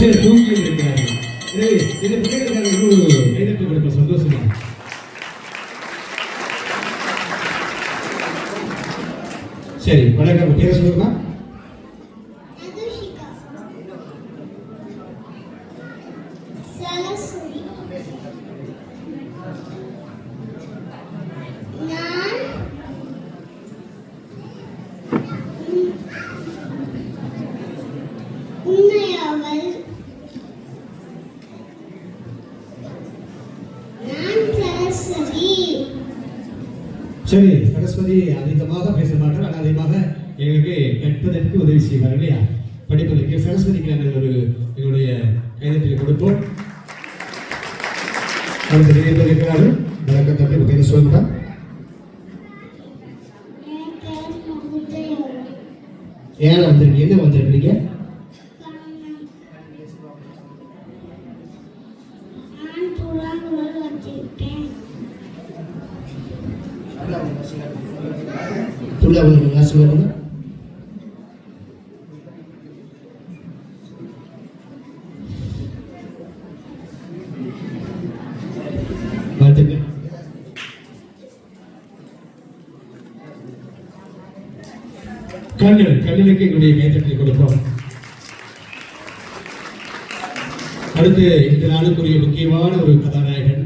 சரி தூங்கி இருக்கிறார்கள் எனவே இந்த பிள்ளைகளுக்காக இன்னொரு கைதட்டு கொடுப்ப சந்தோஷமா சரி வணக்கம் பேர சொல்லுமா Yadushika. Saraswati. நான் உன்னை அவள் நான் சரஸ்வதி சரி சரஸ்வதி அதிகமாக பேச மாட்டார் ஆனால் அதிகமாக எங்களுக்கு கற்பதற்கு உதவி செய்வார் இல்லையா? படிப்பதற்கு சரஸ்வதிக்கு நாங்கள் ஒரு எங்களுடைய கைதட்டில் கொடுப்போம். அடுத்த நிலையத்தில் இருக்கிறார்கள்? வணக்கம் தம்பி உங்க பேர் சொல்லுங்க. ஏன் வந்திருக்கீங்க? என்ன வந்திருக்கீங்க? புரியா புறாங்குழல் வச்சிருக்கேன் வாழ்த்துக்கள் கண்ணன் கண்ணனுக்கு எங்களுடைய மேத்தட்டை கொடுப்போம். அடுத்து இந்த நாளுக்குரிய முக்கியமான ஒரு கதாநாயகன்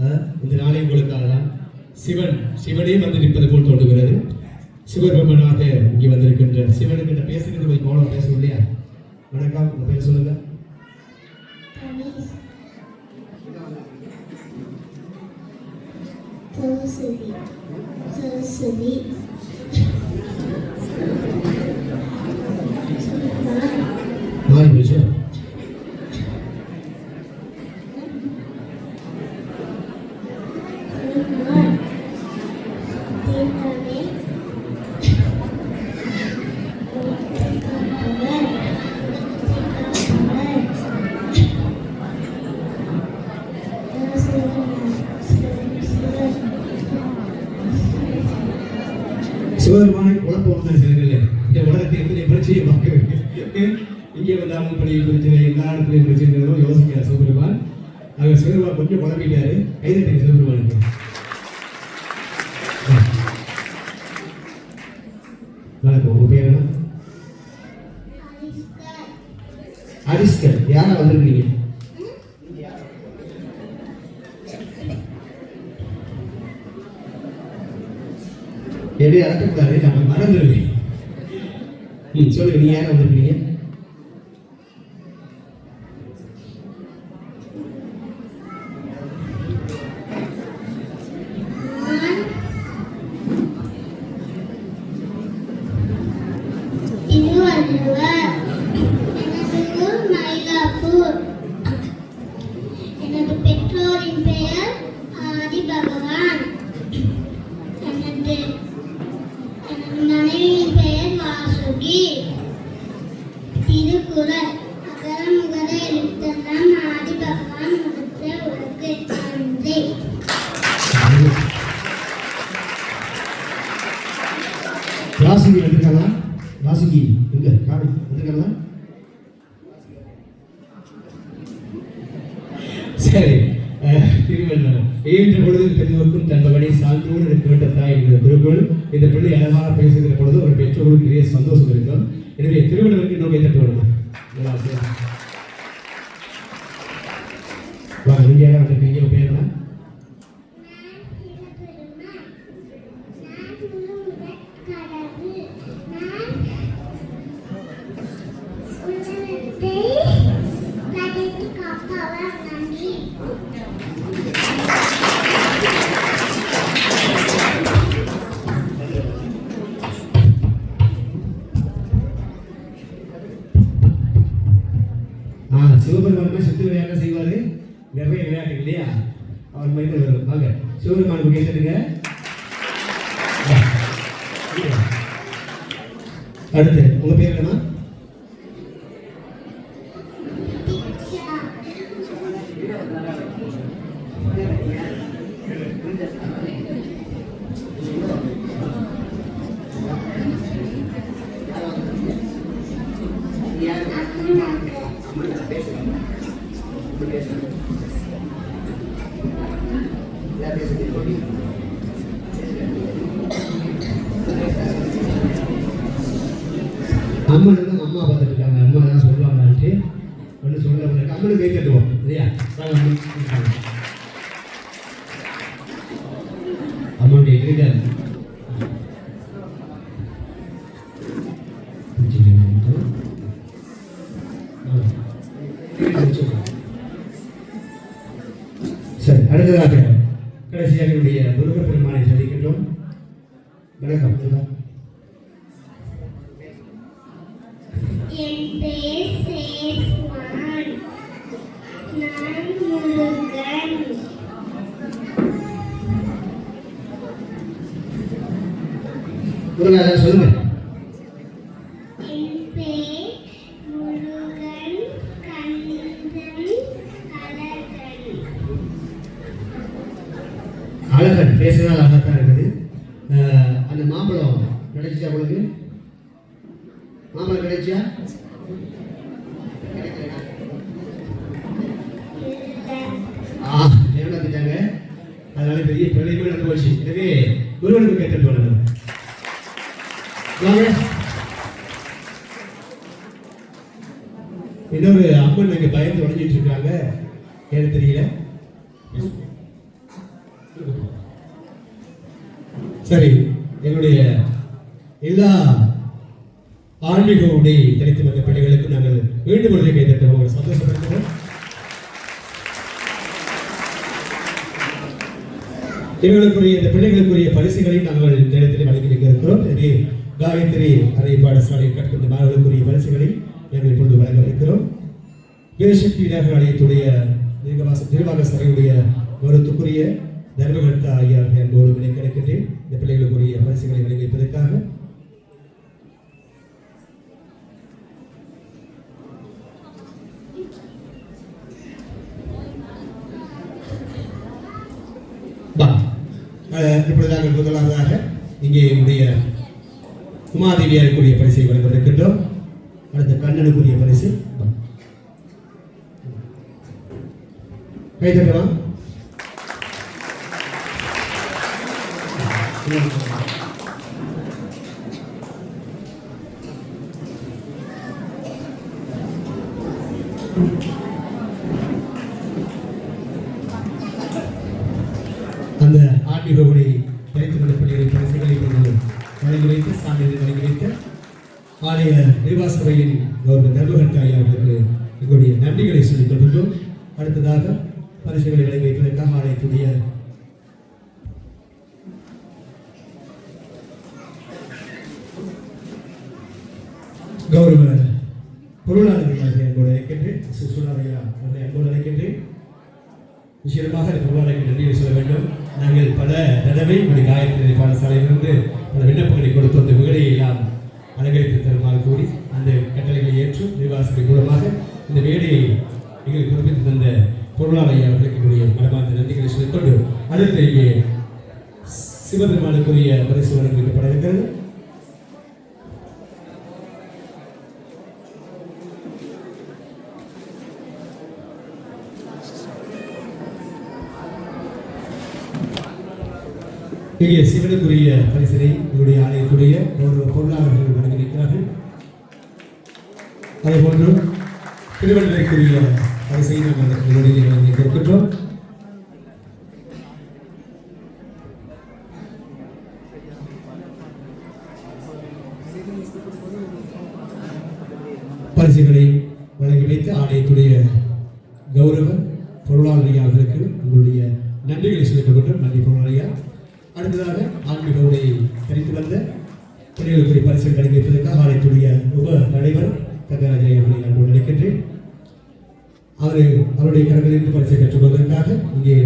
அஹ், இந்த நாளை உங்களுக்காக தான் சிவன் சிவனே வந்து நிற்பது போல் தோன்றுகிறது. சிவபெருமனாக இங்கே வந்திருக்கின்ற சிவனுக்கு பேசுகிறது போய் கோலம் பேசும் இல்லையா? வணக்கம். உங்க பேர் சொல்லுங்க. தனிஷ் சரஸ்வதி சரஸ்வதி மாறி போச்சு சிவபெருமானை இங்கே வந்தாலும் படி பிரச்சனை எல்லா இடத்துலையும் பிரச்சனை யோசிக்கிறார் சிவபெருமான் அவர் சிவபெருமான் கொஞ்சம் குழப்பிட்டாரு கைதட்டை சிவபெருமானுக்கு வணக்கம் உங்க பேர் என்ன அரிஸ்கர் யாரா வந்திருக்கீங்க எப்படி அடக்கக்கூடாது நம்ம மறந்துடுவேன் ம் சொல்லுங்க நீ யாரை வந்திருக்கீங்க வாசுகி வந்திருக்காங்களா வாசுகி எங்க? காடு வந்திருக்காங்களா சரி திருவள்ளுவர். ஈன்ற பொழுது பெரியவருக்கும் தன் மகனை சான்றோடு எனக்கு தாய் என்கிற திருக்குறள் இந்த பிள்ளை அழகாக பேசுகிற பொழுது ஒரு பெற்றோர்களுக்கு நிறைய சந்தோஷம் இருக்கும். எனவே திருவள்ளுவருக்கு இன்னும் கைத்தட்டு வேணுமா வாங்க சிவபெருமான் சிவபெருமானுமே சுத்து விளையாட்டு செய்வார். நிறைய விளையாட்டு இல்லையா? அவர் மைண்டில் வரும். வாங்க சிவபெருமானுக்கு கேட்டுடுங்க அடுத்து உங்கள் பேர் என்னமா அம்மன் வந்து அம்மா பார்த்துட்டு இருக்காங்க. அம்மா தான் சொல்லுவாங்கன்ட்டு ஒன்று சொல்ல முடியாது. அம்மனுக்கு கை தட்டுவோம் இல்லையா வணக்கம் வணக்கம். என் பெயர் சேஸ்வான். நான் முருகன். முருகா சொல்லுங்க. கிடைச்சா உங்களுக்கு? மாம்பழம் கிடைச்சியா ஏமாத்திட்டாங்க அதனால பெரிய பிரளயமே நடந்து போச்சு. எனவே முருகனுக்கு கேட்டு போனது இன்னொரு அம்மன் அங்கே பயந்து உடஞ்சிட்டு இருக்காங்க. ஏன்னு தெரியல. சரி என்னுடைய எல்லா ஆன்மீக உடை கிடைத்து வந்த பிள்ளைகளுக்கு நாங்கள் மீண்டும் ஒரு கை உங்களை சந்தோஷப்படுத்துகிறோம். இவர்களுக்குரிய இந்த பிள்ளைகளுக்குரிய பரிசுகளை நாங்கள் இந்த இடத்தில் வழங்கி வைக்க இருக்கிறோம் எனவே காயத்ரி அறை பாடசாலை கற்கின்ற மாணவர்களுக்குரிய பரிசுகளை நாங்கள் இப்பொழுது வழங்க இருக்கிறோம் வீரசக்தி விநாயகர் ஆலயத்துடைய நிர்வாக நிர்வாக சபையுடைய கௌரவத்துக்குரிய தர்மகர்த்தா ஐயா என்போடு விலை கிடைக்கின்றேன் இந்த பிள்ளைகளுக்குரிய பரிசுகளை வழங்கி வைப்பதற்காக வா. அஹ், முதலாவதாக இங்கே என்னுடைய உமாதேவியாருக்குரிய பரிசை வழங்கவிருக்கின்றோம். அடுத்த கண்ணனுக்குரிய பரிசு. வா. கை தட்டலாம் அந்த பரிசுகளை கொண்டு வழங்கி வைத்து சான்றிதழ் வழங்கி வைத்த ஆலய நிர்வாக சபையின் கௌரவ தர்மகர்த்தா ஐயா அவர்களுக்கு எங்களுடைய நன்றிகளை சொல்லிக் கொள்கின்றோம். அடுத்ததாக பரிசுகளை வழங்கி வைப்பதற்காக ஆலயத்துடைய கௌரவ பொருளாளர்களாக அன்போடு அழைக்கின்றேன். சுற்றுலாவையா அவர்களை அன்போடு அழைக்கின்றேன். நிச்சயமாக இந்த பொருளாதாரக்கு நன்றியை சொல்ல வேண்டும். பல தடவை இப்படி காயத்ரி பாடசாலையிலிருந்து பல விண்ணப்பங்களை கொடுத்து அந்த வேலையை எல்லாம் அலங்கரித்து தருமாறு கூறி அந்த கட்டளைகளை ஏற்று நிர்வாகத்தின் மூலமாக இந்த வேலையை எங்களுக்கு குறிப்பிட்டு தந்த பொருளாதார அவர்களுக்கு மனமார்ந்த நன்றிகளை சொல்லிக்கொண்டு அடுத்த இங்கே சிவபெருமானுக்குரிய பரிசு வழங்கப்பட இருக்கிறது. இங்கே சிவனுக்குரிய பரிசனை இவருடைய ஆலயத்துடைய கௌரவ பொருளாளர்கள் வழங்கி இருக்கிறார்கள் அதே போன்று திருவள்ளுவருக்குரிய பரிசை நாங்கள் இவருடைய வழங்கி கொடுக்கின்றோம் பரிசுகளை வழங்கி வைத்து ஆலயத்துடைய கௌரவ பொருளாளர் அவர்களுக்கு உங்களுடைய நன்றிகளை சொல்லிக் கொள்கின்றோம். நன்றி பொருளாளர் அடுத்ததாக ஆன்மீக உடையை தரித்து வந்த பெரியவர்களுடைய பரிசு வழங்கி வைப்பதற்காக உப தலைவர் தங்கராஜை அவர்களை நான் நினைக்கின்றேன் அவர் அவருடைய கடமையிலிருந்து பரிசை கற்றுக்கொள்வதற்காக இங்கே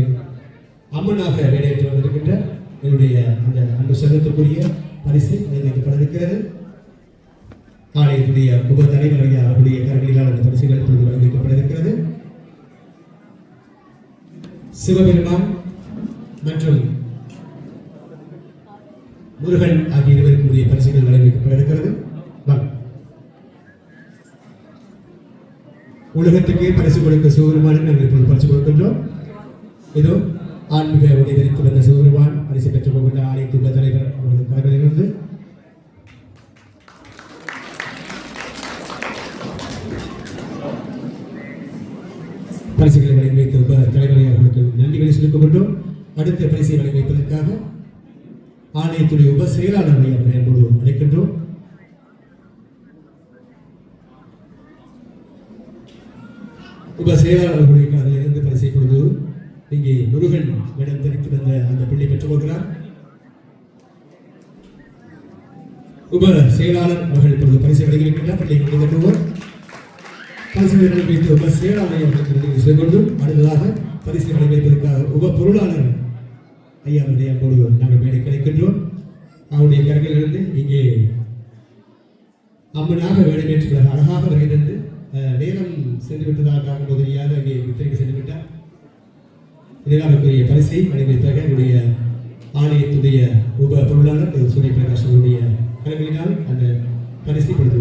அம்மனாக வேலையேற்று வந்திருக்கின்ற என்னுடைய அந்த அன்பு சங்கத்துக்குரிய பரிசு வழங்கப்பட இருக்கிறது ஆலயத்துடைய உப தலைவர் ஐயா அவருடைய கரங்களிலால் அந்த பரிசுகள் இப்பொழுது வழங்கப்பட இருக்கிறது சிவபெருமான் மற்றும் முருகன் ஆகிய இருவருக்கும் உரிய பரிசுகள் வழங்கப்பட இருக்கிறது உலகத்துக்கே பரிசு கொடுக்க சிவபெருமானுக்கு நாங்கள் இப்போது பரிசு கொடுக்கின்றோம். இதோ ஆன்மீக உடை தரித்து வந்த சிவபெருமான் பரிசு பெற்றுக் கொண்ட ஆலய தலைவர் அவர்கள் தலைவரிலிருந்து பரிசுகளை வழங்கி வைத்த தலைவரை அவர்களுக்கு நன்றிகளை செலுத்திக் அடுத்த பரிசை வழங்கி வைப்பதற்காக ஆணையத்துடைய உப செயலாளர்களை அவர்களை அன்போடு அழைக்கின்றோம். உப செயலாளர்களுடைய அதில் இருந்து பரிசை கொடுத்து இங்கே முருகன் இடம் தெரிவித்து வந்த அந்த பிள்ளை பெற்றுக் கொள்கிறார் உப செயலாளர் அவர்கள் இப்பொழுது பரிசு வழங்கியிருக்கின்றார் பிள்ளை வழங்குவோர் பரிசுகளை வைத்து உப செயலாளர் அவர்களுக்கு செய்து கொண்டு அடுத்ததாக பரிசு வைப்பதற்காக உப பொருளாளர் ஐயா அவருடைய அன்போடு நாங்கள் மேலே கிடைக்கின்றோம் அவருடைய கரங்களிலிருந்து இங்கே அம்மனாக வேடமேற்று அழகாக வருகிறது நேரம் சென்று விட்டதாக உதவியாக அங்கே வித்திரைக்கு சென்று விட்டார் இதற்குரிய பரிசை வழங்கியதாக என்னுடைய ஆலயத்துடைய உப பொருளாளர் சூரிய பிரகாஷ் அவருடைய கரங்களினால் அந்த பரிசை கொடுத்து